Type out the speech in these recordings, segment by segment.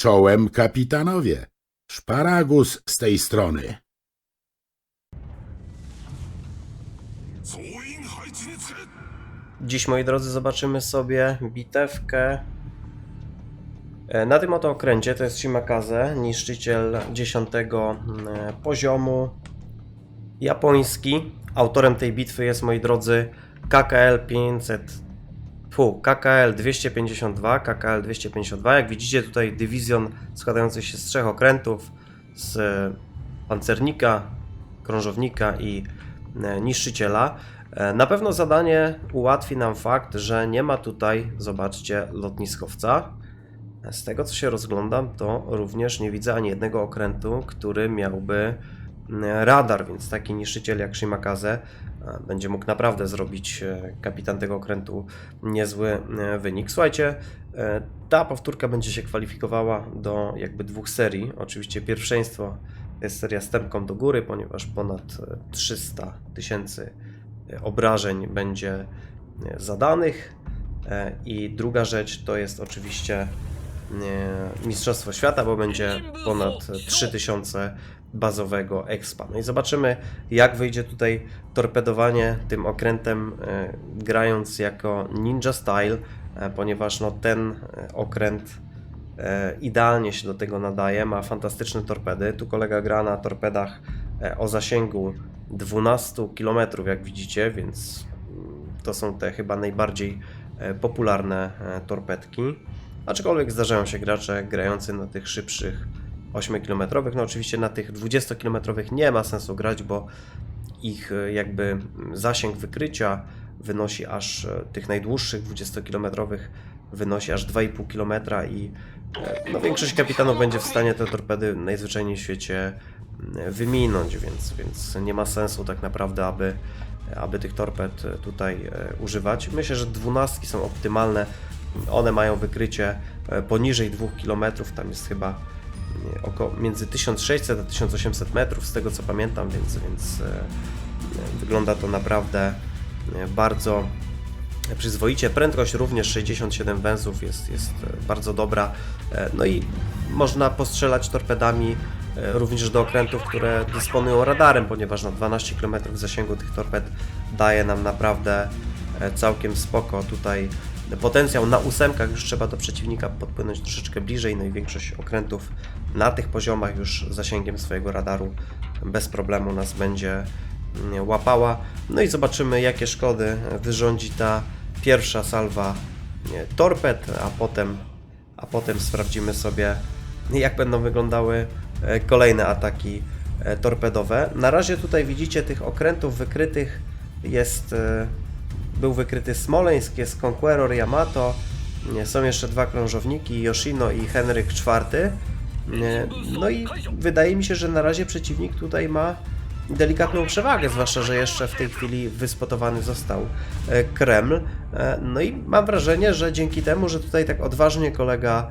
Czołem, kapitanowie! Szparagus z tej strony! Dziś, moi drodzy, zobaczymy sobie bitewkę e, na tym oto okręcie, to jest Shimakaze, niszczyciel 10 mm, poziomu japoński. Autorem tej bitwy jest, moi drodzy, KKL 500 Fu, KKL 252, KKL 252. Jak widzicie, tutaj dywizjon składający się z trzech okrętów, z pancernika, krążownika i e, niszczyciela. E, Na pewno zadanie ułatwi nam fakt, że nie ma tutaj, zobaczcie, lotniskowca. Z tego co się rozglądam, to również nie widzę ani jednego okrętu, który miałby radar, więc taki niszczyciel jak Shimakaze e, będzie mógł naprawdę zrobić e, kapitan tego okrętu niezły e, wynik. Słuchajcie, ta powtórka będzie się kwalifikowała do jakby dwóch serii. Oczywiście pierwszeństwo jest seria z tempką do góry, ponieważ ponad e, 300 tysięcy obrażeń będzie zadanych. I druga rzecz to jest oczywiście Mistrzostwo Świata, bo będzie ponad 3000 bazowego expa. No i zobaczymy, jak wyjdzie tutaj torpedowanie tym okrętem, e, grając jako Ninja Style, e, ponieważ no, ten e, okręt idealnie się do tego nadaje, ma fantastyczne torpedy. Tu kolega gra na torpedach o zasięgu 12 km, jak widzicie, więc mm, to są te chyba najbardziej popularne torpedki. Aczkolwiek zdarzają się gracze grający na tych szybszych 8 km. No oczywiście na tych 20 km nie ma sensu grać, bo ich e, jakby zasięg wykrycia wynosi aż e, tych najdłuższych 20-kilometrowych wynosi aż 2,5 km i e, no, większość kapitanów będzie w stanie te torpedy najzwyczajniej w świecie mm, wyminąć, więc, więc nie ma sensu tak naprawdę, aby, aby tych torped tutaj używać. Myślę, że dwunastki są optymalne. One mają wykrycie poniżej 2 km, tam jest chyba około między 1600 a 1800 metrów, z tego co pamiętam, więc, więc e, e, wygląda to naprawdę e, bardzo przyzwoicie. Prędkość również 67 węzłów jest, jest bardzo dobra. No i można postrzelać torpedami również do okrętów, które dysponują radarem, ponieważ na 12 km zasięgu tych torped daje nam naprawdę całkiem spoko tutaj potencjał. Na ósemkach już trzeba do przeciwnika podpłynąć troszeczkę bliżej, no i większość okrętów na tych poziomach już zasięgiem swojego radaru bez problemu nas będzie mm, łapała. No i zobaczymy, jakie szkody wyrządzi ta pierwsza salwa torped, a potem, a potem sprawdzimy sobie, jak będą wyglądały e, kolejne ataki e, torpedowe. Na razie tutaj widzicie tych okrętów wykrytych jest e, był wykryty Smoleńsk, jest Conqueror Yamato, są jeszcze dwa krążowniki, Yoshino i Henryk IV. No i wydaje mi się, że na razie przeciwnik tutaj ma delikatną przewagę, zwłaszcza, że jeszcze w tej chwili wyspotowany został e, Kreml. E, No i mam wrażenie, że dzięki temu, że tutaj tak odważnie kolega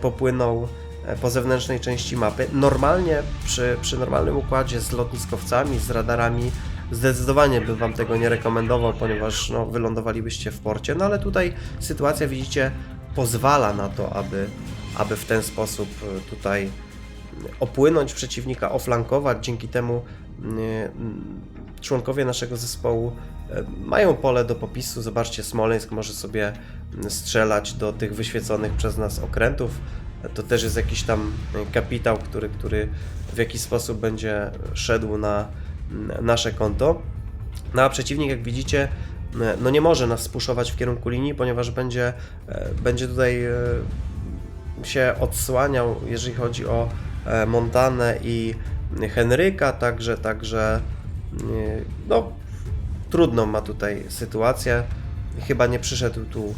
popłynął e, po zewnętrznej części mapy, normalnie przy, przy normalnym układzie z lotniskowcami, z radarami, zdecydowanie bym Wam tego nie rekomendował, ponieważ no, wylądowalibyście w porcie, no ale tutaj sytuacja, widzicie, pozwala na to, aby, aby w ten sposób e, tutaj opłynąć przeciwnika, oflankować. Dzięki temu mm, mm, członkowie naszego zespołu e, mają pole do popisu. Zobaczcie, Smoleńsk może sobie mm, strzelać do tych wyświeconych przez nas okrętów. To też jest jakiś tam e, kapitał, który, który w jakiś sposób będzie szedł na nasze konto. No a przeciwnik, jak widzicie, no nie może nas spuszować w kierunku linii, ponieważ będzie, e, będzie tutaj e, się odsłaniał, jeżeli chodzi o e, Montanę i Henryka, także, także no, trudną ma tutaj sytuację. Chyba nie przyszedł tu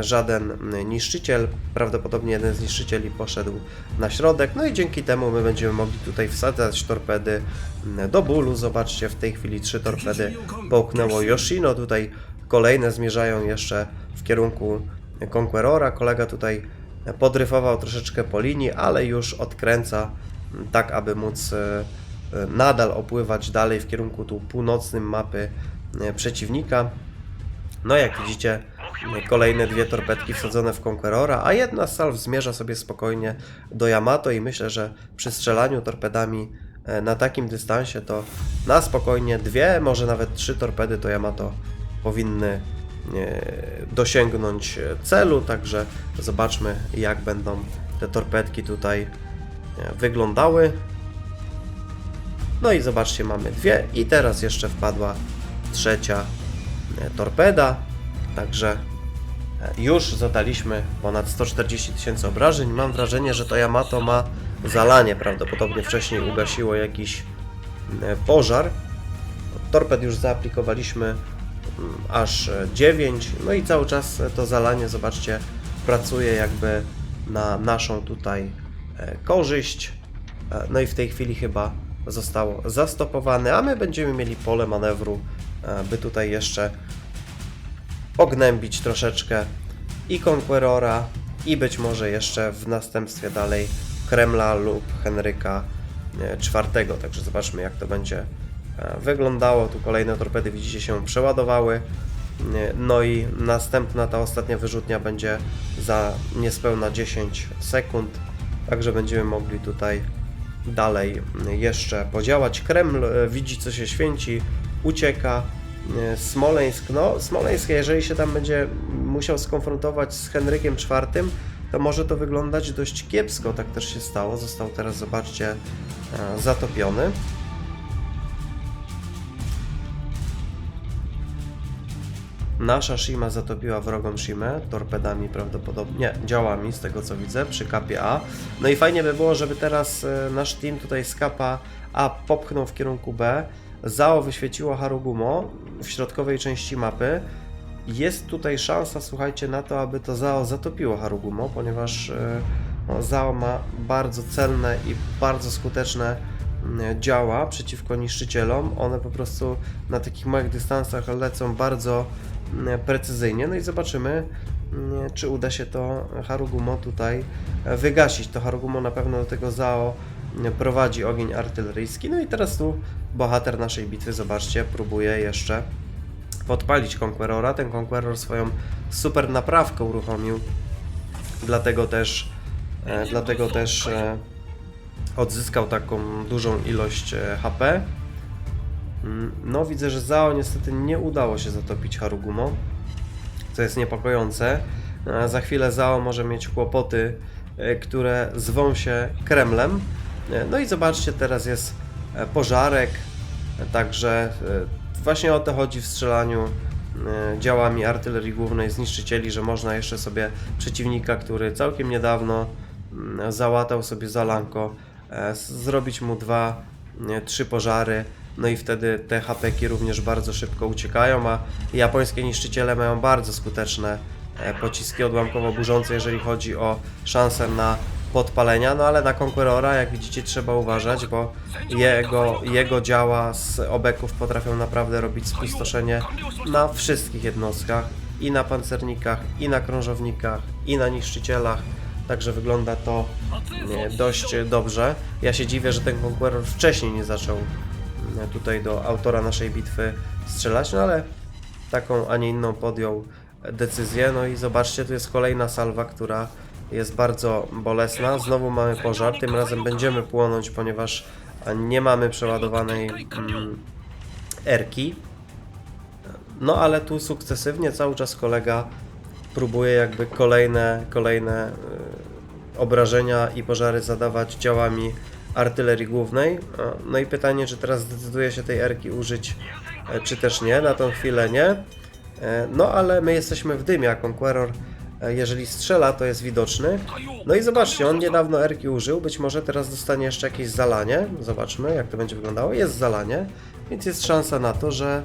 żaden niszczyciel. Prawdopodobnie jeden z niszczycieli poszedł na środek. No i dzięki temu my będziemy mogli tutaj wsadzać torpedy m, do bólu. Zobaczcie, w tej chwili trzy torpedy połknęło Yoshino. Tutaj kolejne zmierzają jeszcze w kierunku Conquerora. Kolega tutaj podryfował troszeczkę po linii, ale już odkręca m, tak, aby móc e, e, nadal opływać dalej w kierunku tu północnym mapy e, przeciwnika. No jak widzicie, kolejne dwie torpedki wsadzone w Conquerora, a jedna salw zmierza sobie spokojnie do Yamato i myślę, że przy strzelaniu torpedami e, na takim dystansie to na spokojnie dwie, może nawet trzy torpedy to Yamato powinny e, dosięgnąć celu, także zobaczmy jak będą te torpedki tutaj e, wyglądały. No i zobaczcie, mamy dwie. I teraz jeszcze wpadła trzecia torpeda, także e, już zadaliśmy ponad 140 tysięcy obrażeń. Mam wrażenie, że to Yamato ma zalanie, prawdopodobnie wcześniej ugasiło jakiś e, pożar. Torped już zaaplikowaliśmy mm, aż 9, no i cały czas to zalanie, zobaczcie, pracuje jakby na naszą tutaj e, korzyść. E, No i w tej chwili chyba zostało zastopowane, a my będziemy mieli pole manewru, e, by tutaj jeszcze pognębić troszeczkę i Conquerora, i być może jeszcze w następstwie dalej Kremla lub Henryka IV. Także zobaczmy, jak to będzie e, wyglądało. Tu kolejne torpedy, widzicie, się przeładowały. E, No i następna, ta ostatnia wyrzutnia będzie za niespełna 10 sekund. Także będziemy mogli tutaj dalej jeszcze podziałać. Kreml e, widzi, co się święci, ucieka. E, Smoleńsk, no Smoleńsk, jeżeli się tam będzie musiał skonfrontować z Henrykiem IV, to może to wyglądać dość kiepsko. Tak też się stało. Został teraz, zobaczcie, e, zatopiony. Nasza Shima zatopiła wrogą Shimę torpedami prawdopodobnie, nie, działami z tego co widzę przy kapie A. No i fajnie by było, żeby teraz e, nasz team tutaj z kapa A popchnął w kierunku B. Zao wyświeciło Harugumo w środkowej części mapy. Jest tutaj szansa, słuchajcie, na to, aby to Zao zatopiło Harugumo, ponieważ e, no, Zao ma bardzo celne i bardzo skuteczne działa przeciwko niszczycielom. One po prostu na takich małych dystansach lecą bardzo precyzyjnie. No i zobaczymy, czy uda się to Harugumo tutaj e, wygasić. To Harugumo na pewno do tego Zao prowadzi ogień artyleryjski. No i teraz tu bohater naszej bitwy, zobaczcie, próbuje jeszcze podpalić Conquerora. Ten Conqueror swoją super naprawkę uruchomił, dlatego też, e, dlatego też e, odzyskał taką dużą ilość e, HP. Mm, No, widzę, że Zao niestety nie udało się zatopić Harugumo, co jest niepokojące. E, Za chwilę Zao może mieć kłopoty, e, które zwą się Kremlem. E, No i zobaczcie, teraz jest e, pożarek, e, także właśnie o to chodzi w strzelaniu działami artylerii głównej zniszczycieli, że można jeszcze sobie przeciwnika, który całkiem niedawno mm, załatał sobie zalanko, zrobić mu dwa, trzy pożary, no i wtedy te hapeki również bardzo szybko uciekają, a japońskie niszczyciele mają bardzo skuteczne pociski odłamkowo-burzące, jeżeli chodzi o szansę na podpalenia, no ale na Conquerora, jak widzicie, trzeba uważać, bo jego, jego działa z obeków potrafią naprawdę robić spustoszenie na wszystkich jednostkach, i na pancernikach, i na krążownikach, i na niszczycielach, także wygląda to nie, dość dobrze. Ja się dziwię, że ten Conqueror wcześniej nie zaczął tutaj do autora naszej bitwy strzelać, no ale taką, a nie inną podjął decyzję. No i zobaczcie, tu jest kolejna salwa, która jest bardzo bolesna. Znowu mamy pożar, tym razem będziemy płonąć, ponieważ nie mamy przeładowanej mm, erki. No ale tu sukcesywnie cały czas kolega próbuje jakby kolejne, kolejne y, obrażenia i pożary zadawać działami artylerii głównej. E, No i pytanie, czy teraz zdecyduje się tej erki użyć, e, czy też nie. Na tą chwilę nie. E, No ale my jesteśmy w dymie, a Conqueror jeżeli strzela, to jest widoczny. No i zobaczcie, on niedawno erki użył, być może teraz dostanie jeszcze jakieś zalanie. Zobaczmy, jak to będzie wyglądało. Jest zalanie, więc jest szansa na to, że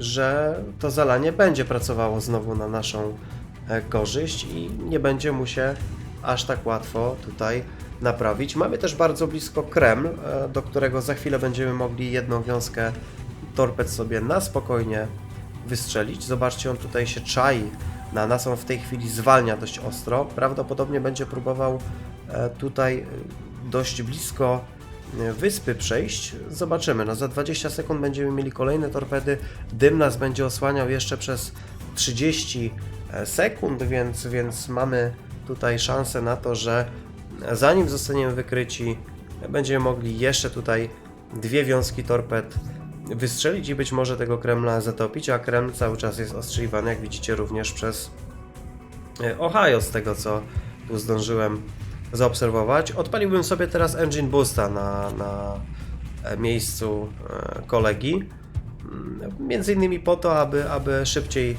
że to zalanie będzie pracowało znowu na naszą e, korzyść i nie będzie mu się aż tak łatwo tutaj naprawić. Mamy też bardzo blisko Kreml, e, do którego za chwilę będziemy mogli jedną wiązkę torped sobie na spokojnie wystrzelić. Zobaczcie, on tutaj się czai na nas, on w tej chwili zwalnia dość ostro. Prawdopodobnie będzie próbował e, tutaj e, dość blisko e, wyspy przejść. Zobaczymy. No za 20 sekund będziemy mieli kolejne torpedy. Dym nas będzie osłaniał jeszcze przez 30 sekund, więc, więc mamy tutaj szansę na to, że zanim zostaniemy wykryci, będziemy mogli jeszcze tutaj dwie wiązki torped wystrzelić i być może tego Kremla zatopić, a Kreml cały czas jest ostrzeliwany, jak widzicie, również przez e, Ohio, z tego co tu zdążyłem zaobserwować. Odpaliłbym sobie teraz Engine Boosta na, na e, miejscu e, kolegi. Mm, Między innymi po to, aby, aby szybciej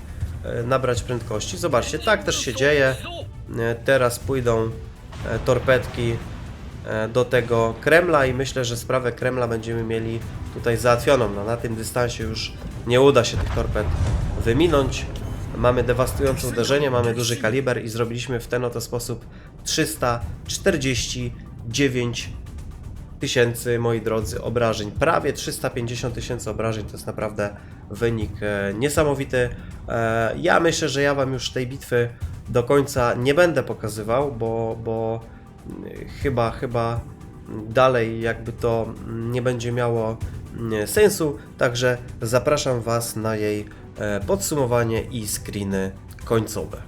nabrać prędkości. Zobaczcie, tak też się dzieje. Teraz pójdą torpedki do tego Kremla i myślę, że sprawę Kremla będziemy mieli tutaj załatwioną. No, na tym dystansie już nie uda się tych torped wyminąć. Mamy dewastujące uderzenie, mamy duży kaliber i zrobiliśmy w ten oto sposób 349 tysięcy, moi drodzy, obrażeń. Prawie 350 tysięcy obrażeń to jest naprawdę wynik e, niesamowity. E, ja myślę, że ja Wam już tej bitwy do końca nie będę pokazywał, bo, bo mm, chyba, chyba dalej jakby to nie będzie miało sensu. Także zapraszam Was na jej e, podsumowanie i screeny końcowe.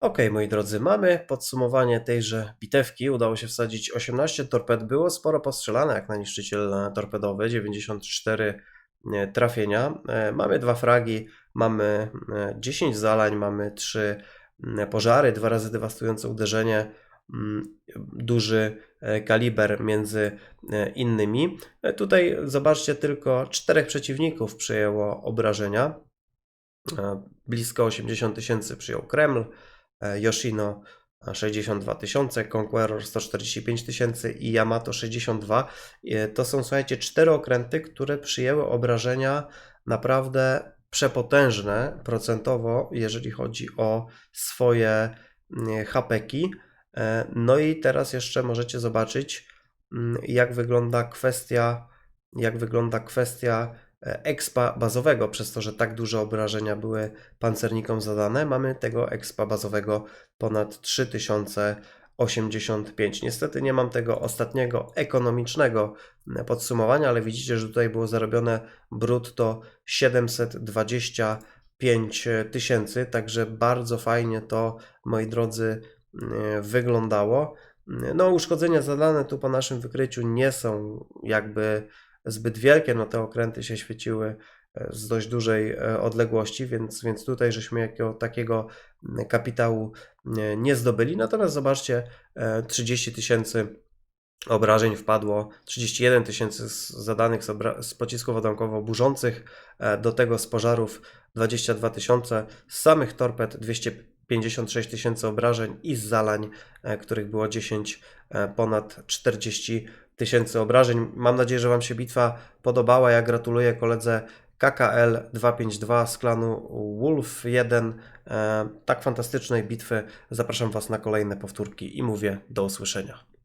Ok, moi drodzy, mamy podsumowanie tejże bitewki. Udało się wsadzić 18 torped. Było sporo postrzelane jak na niszczyciel e, torpedowy, 94 e, trafienia. E, Mamy dwa fragi, mamy e, 10 zalań, mamy 3 pożary, dwa razy dewastujące uderzenie, mm, duży e, kaliber między e, innymi. E, Tutaj zobaczcie, tylko czterech przeciwników przyjęło obrażenia. E, Blisko 80 tysięcy przyjął Kreml, e, Yoshino e, 62 tysiące, Conqueror 145 tysięcy i Yamato 62. E, To są, słuchajcie, cztery okręty, które przyjęły obrażenia naprawdę przepotężne procentowo, jeżeli chodzi o swoje mm, hapeki. E, No i teraz jeszcze możecie zobaczyć, mm, jak wygląda kwestia, jak wygląda kwestia e, expa bazowego, przez to, że tak duże obrażenia były pancernikom zadane. Mamy tego expa bazowego ponad 3085. Niestety nie mam tego ostatniego ekonomicznego e, podsumowania, ale widzicie, że tutaj było zarobione brutto 725 tysięcy, także bardzo fajnie to, moi drodzy, wyglądało. No, uszkodzenia zadane tu po naszym wykryciu nie są jakby zbyt wielkie, no te okręty się świeciły e, z dość dużej e, odległości, więc, więc tutaj żeśmy jakiego takiego kapitału nie- zdobyli. Natomiast zobaczcie, e, 30 tysięcy obrażeń wpadło, 31 tysięcy zadanych z, z pocisków odłamkowo-burzących, e, do tego z pożarów 22 tysiące, z samych torped 256 tysięcy obrażeń i z zalań, e, których było 10, e, ponad 40 tysięcy obrażeń. Mam nadzieję, że Wam się bitwa podobała. Ja gratuluję koledze KKL 252 z klanu Wolf 1. E, tak fantastycznej bitwy. Zapraszam Was na kolejne powtórki i mówię do usłyszenia.